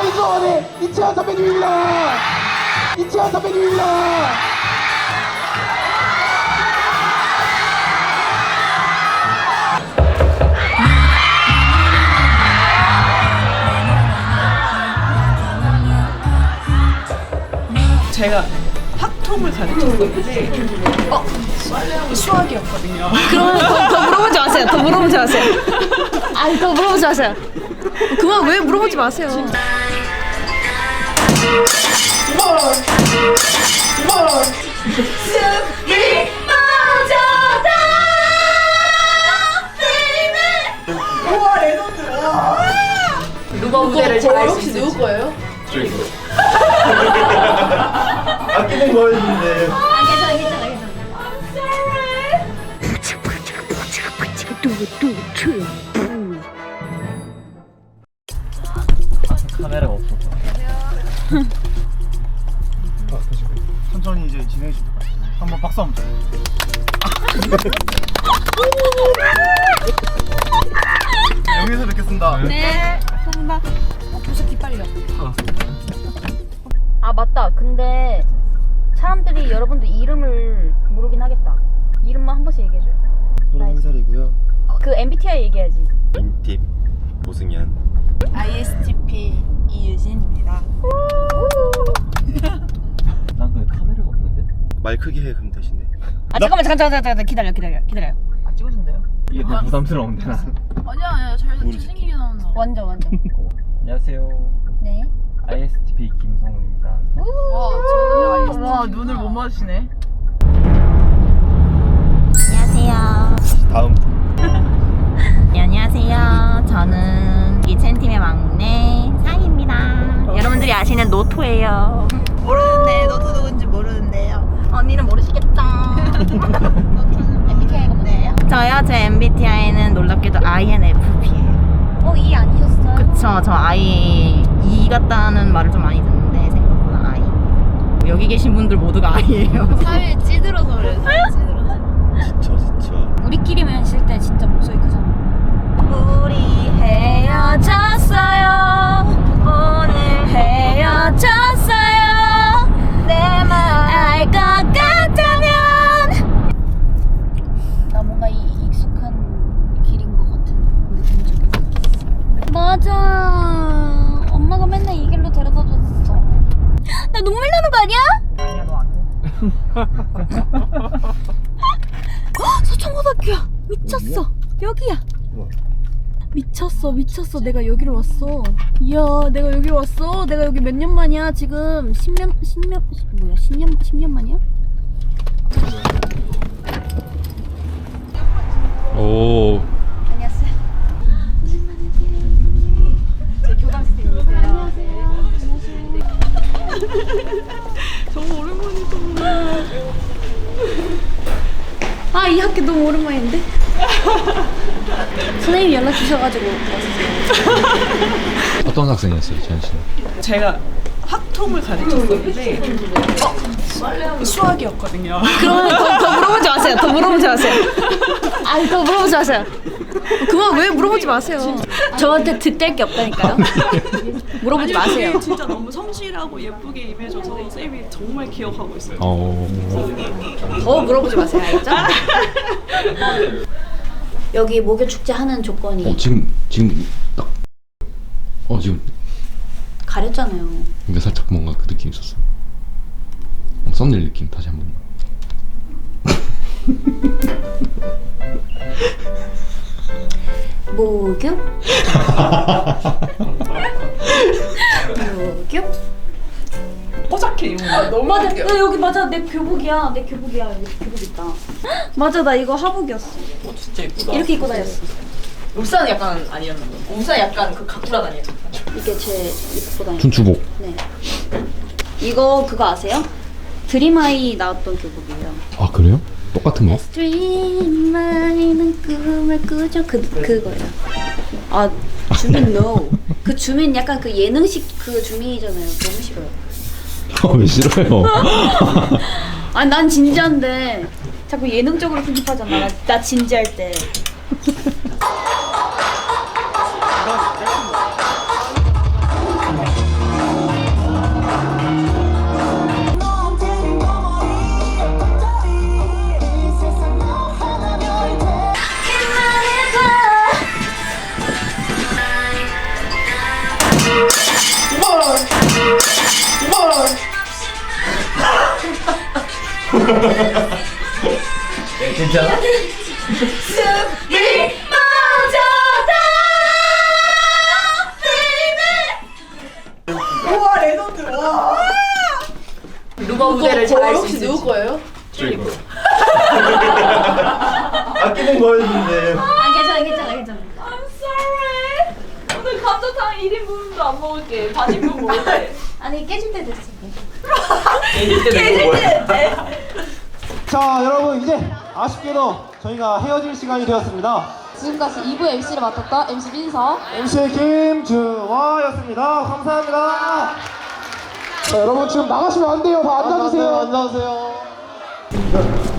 아이즈원의 이채원 선배님입니다. 이채원 선배님입니다. 제가 학통을 가르쳤었는데 어, 수학이었거든요. 그러면 더, 더 물어보지 마세요. 더 물어보지 마세요. 아니 더 물어보지 마세요. 그만 왜 물어보지 마세요. 누가 무대를 잘 할 수 있을지. 누구 거예요? 아끼는 거였는데 쳐 여기서 뵙겠습니다 네. 감사합니다. 어, 벌써 기빨려. 아 맞다. 근데 사람들이 여러분들 이름을 모르긴 하겠다. 이름만 한 번씩 얘기해줘요. 31살이고요 그 MBTI 얘기해야지. 인팁 보승현 ISTP 이유진입니다. 난 근데 카메라가 없는데? 말 크게 해 그럼 아 잠깐만 잠깐 잠깐 잠깐 기다려 기다려 기다려. 아 찍으신대요? 이게 너무 부담스러운데 나 아니야 아니야 잘 모르지. 잘생기게 나온다. 완전 완전. 안녕하세요 네. ISTP 김성우입니다 와 저는 와 눈을 못 마주치네. 안녕하세요. 다음 네, 안녕하세요. 저는 이첸팀의 막내 상입니다. 여러분들이 아시는 노토예요. 모르는데 너도 누군지 모르는데요. 언니는 모르시겠죠? MBTI가 뭐예요? 저요? 제 MBTI는 놀랍게도 INFP예요. 어, E 아니셨어요? 그쵸. 저 I, E 같다는 말을 좀 많이 듣는데 생각보다 I. 여기 계신 분들 모두가 I예요. 사회에 찌들어서 그래. 사회에 찌들어서. 지쳐 지쳐 우리끼리만 있을 때 진짜 목소리 크잖아. 우리 헤어졌어요. 오늘 헤어졌어요. 너안 돼. 서천고등학교야. 미쳤어. 여기야. 미쳤어 미쳤어. 내가 여기로 왔어. 이야 내가 여기로 왔어. 내가 여기 몇 년 만이야 지금? 10년 10년 뭐야? 10년 10년 만이야? 오 아 이 학교 너무 오랜만인데 선생님이 연락 주셔가지고 왔어요 어떤 학생이었어요 지현 씨? 제가 학통을 가르쳤었는데 어, 수학이었거든요. 그러면 더, 더 물어보지 마세요. 더 물어보지 마세요. 아니 더 물어보지 마세요. 그만 왜 물어보지 마세요. 저한테 득될 게 없다니까요. 물어보지 마세요. 진짜 너무 성실하고 예쁘게 임해줘서 쌤이 정말 기억하고 있어요. 어 더 물어보지 마세요. 알죠? 여기 목요 축제 하는 조건이 어, 지금 지금 딱 어 지금 가렸잖아요. 이게 살짝 뭔가 그 느낌 있었어 어, 썸네일 느낌 다시 한 번 목요? 목요? 뽀얗게 입는 거. 너무 맞아, 웃겨. 야, 여기 맞아, 내 교복이야, 내 교복이야, 여기 교복 있다. 맞아, 나 이거 하복이었어. 어, 진짜 이쁘다. 이렇게 입고 다녔어. 울산 약간 아니었는데. 울산 약간 그 가꾸라 다니는. 이게 제 입고 다녔어. 춘추복 네. 이거 그거 아세요? 드림아이 나왔던 교복이에요. 아 그래요? 똑같은 거? 드림아이는 꿈을 꾸죠. 그 그거예요. 아 주민 no. 그 주민 약간 그 예능식 그 주민이잖아요. 너무 싫어요. 아, 왜 싫어요? 아니 난 진지한데 자꾸 예능적으로 편집하잖아. 나, 나 진지할 때. 아끼는 거였는데. 아 괜찮아 괜찮아 괜찮아. I'm sorry. 오늘 감자탕 1인분도 안 먹을게. 반인분 먹을게. 아니 깨질 때 됐어 자 여러분 이제 아쉽게도 저희가 헤어질 시간이 되었습니다. 지금까지 2부 MC를 맡았던 MC 민서. MC 김주화였습니다. 감사합니다. 자 여러분 지금 나가시면 안 돼요. 다 앉아주세요. 앉아주세요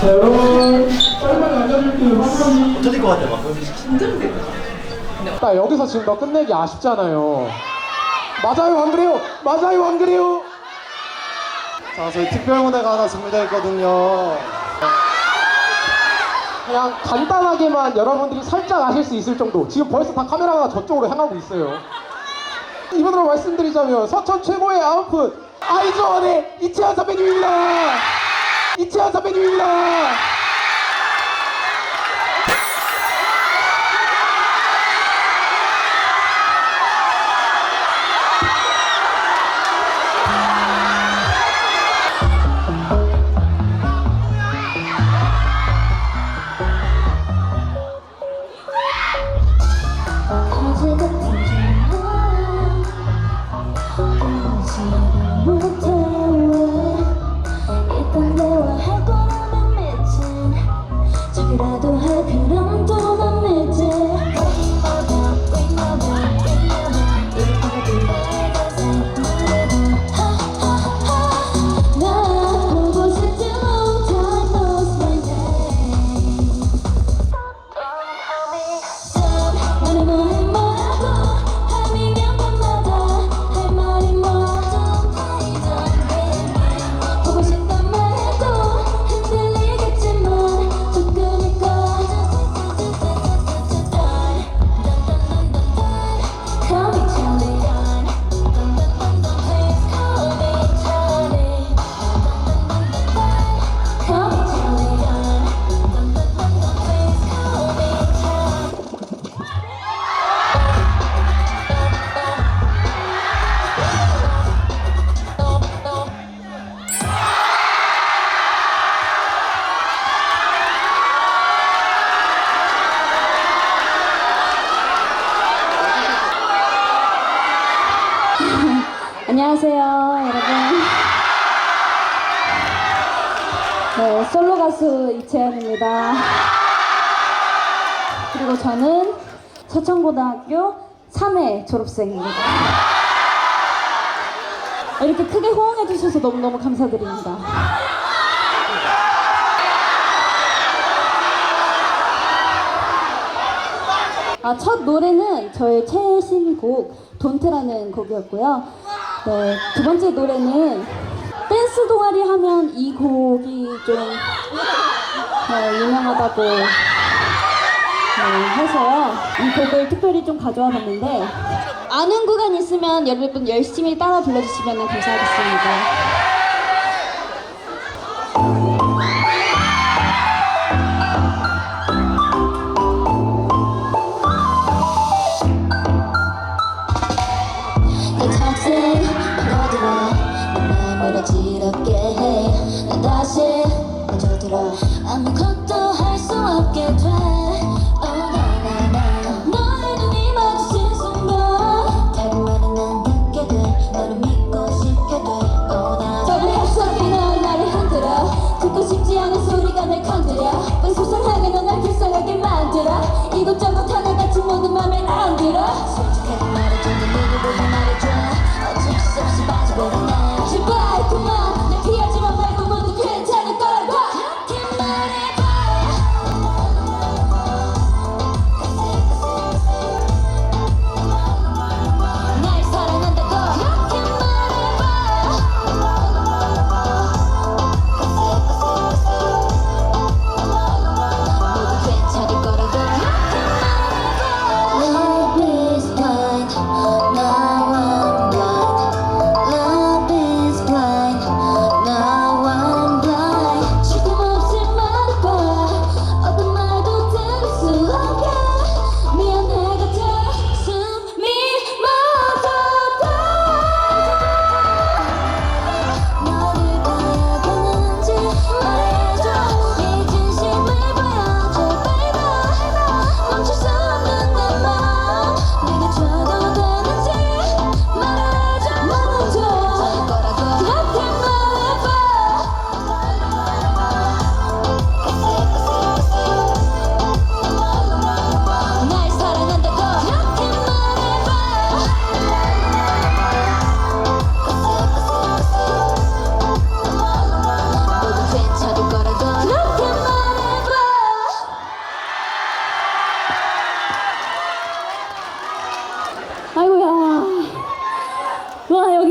자 여러분 빨리빨리 앉아줄게요 빨리빨리 터질 것 같아, 막. 나 여기서 지금 너 끝내기 아쉽잖아요. 맞아요, 안 그래요? 맞아요, 안 그래요? 자, 저희 특별 무대가 하나 준비되어 있거든요. 그냥 간단하게만 여러분들이 살짝 아실 수 있을 정도. 지금 벌써 다 카메라가 저쪽으로 향하고 있어요. 이번으로 말씀드리자면 서천 최고의 아웃풋 아이즈원의 이채연 선배님입니다. 이채연 선배님입니다. 그리고 저는 서천고등학교 3회 졸업생입니다. 이렇게 크게 호응해 주셔서 너무너무 감사드립니다. 아, 첫 노래는 저의 최신 곡 돈트라는 곡이었고요. 네, 두 번째 노래는 댄스 동아리 하면 이 곡이 좀 네, 유명하다고 네, 해서요. 이 곡을 특별히 좀 가져와 봤는데 아는 구간 있으면 여러분 열심히 따라 불러주시면 감사하겠습니다.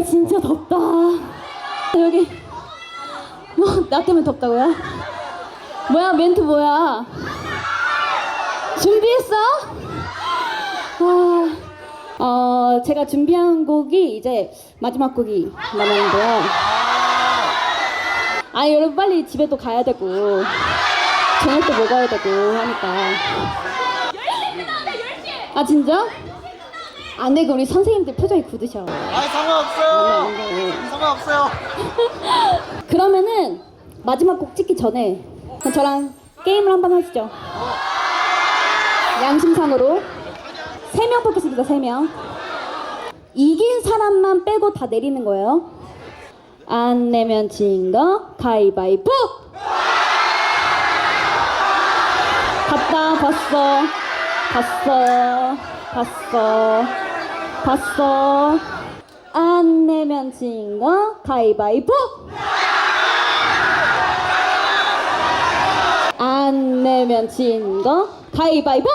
여기 진짜 덥다. 여기 뭐 나 때문에 덥다고요? 뭐야 멘트 뭐야? 준비했어? 아, 어 제가 준비한 곡이 이제 마지막 곡이 남았는데요. 아 여러분 빨리 집에 또 가야 되고 저녁도 먹어야 되고 하니까. 아 진짜? 안 돼, 그 우리 선생님들 표정이 굳으셔. 아니 상관없어요. 안 돼. 상관없어요. 그러면은 마지막 곡 찍기 전에 저랑 게임을 한번 하시죠. 양심상으로 세 명 뽑겠습니다. 세 명. 이긴 사람만 빼고 다 내리는 거예요. 안 내면 진 거 가위바위보. 봤다, 봤어, 봤어, 봤어, 봤어. 안 내면 진 거? 가위바위보. 안 내면 진 거? 가위바위보?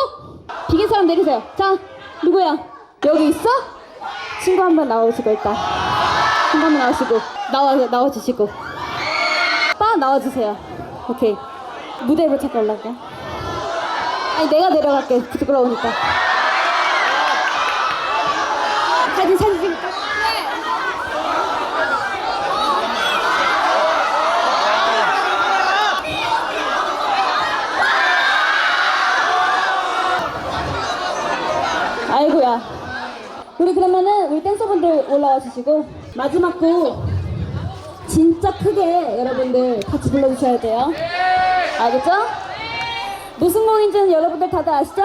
비긴 사람 내리세요. 자 누구야? 여기 있어? 친구 한 번 나오시고 일단. 친구 한 번 나오시고 나와 나와 주시고. 빠 나와 주세요. 오케이. 무대로 잠깐 올라가 아니 내가 내려갈게. 부끄러우니까 사진 사진 찍을까? 아이고야. 우리 그러면은 우리 댄서분들 올라와 주시고 마지막 곡 진짜 크게 여러분들 같이 불러주셔야 돼요. 알겠죠? 무슨 곡인지는 여러분들 다들 아시죠?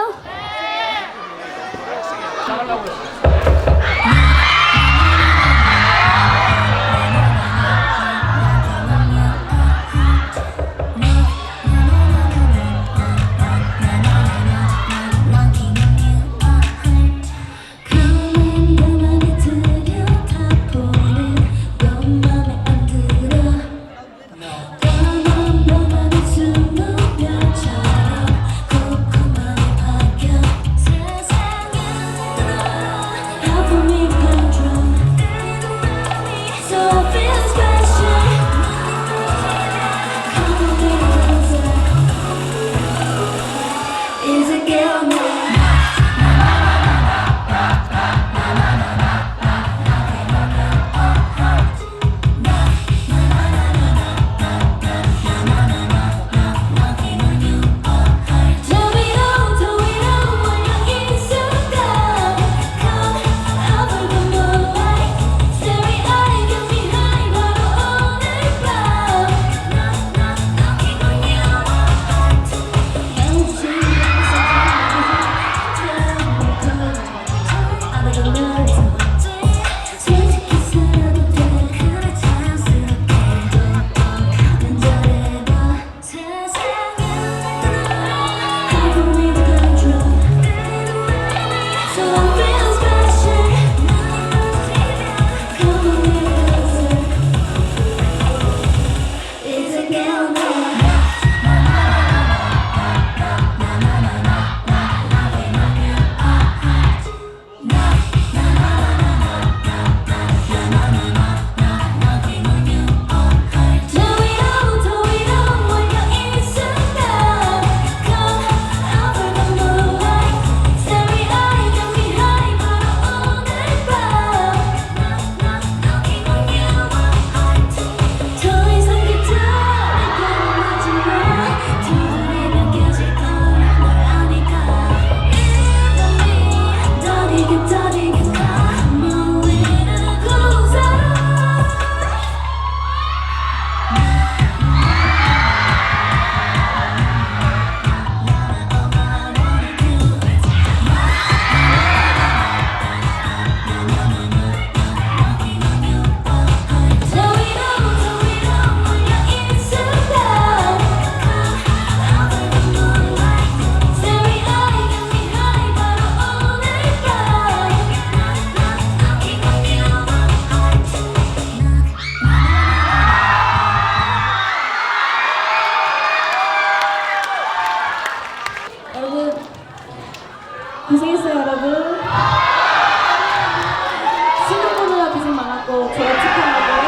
어, 받고 제가 축하하고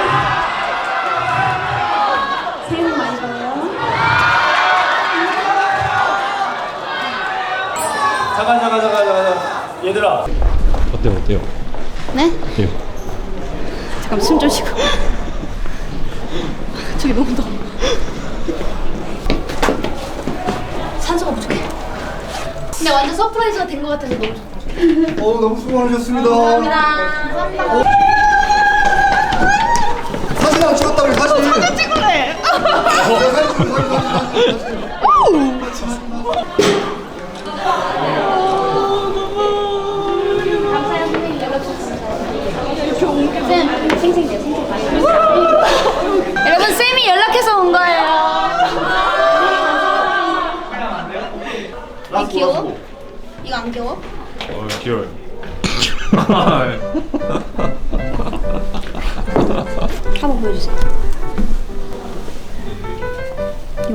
새해 복 많이 받아요. 잠깐 잠깐 잠깐 잠깐 얘들아 어때요 어때요? 네? 어때요? 잠깐 숨 좀 쉬고. 저기 너무 더워. 산소가 부족해. 근데 완전 서프라이즈가 된 것 같아서 너무 좋다. 어, 너무 수고하셨습니다. 감사합니다. 어, 쌤. 여러분, 쌤이 연락해서 온 거예요. 귀여워? 이거 안 귀여워? 어 귀여워요 한번 보여주세요.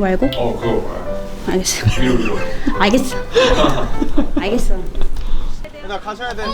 이거 말고? 어 그거 알겠어. 위로 위로 알겠어. 알겠어. 나 가셔야 돼.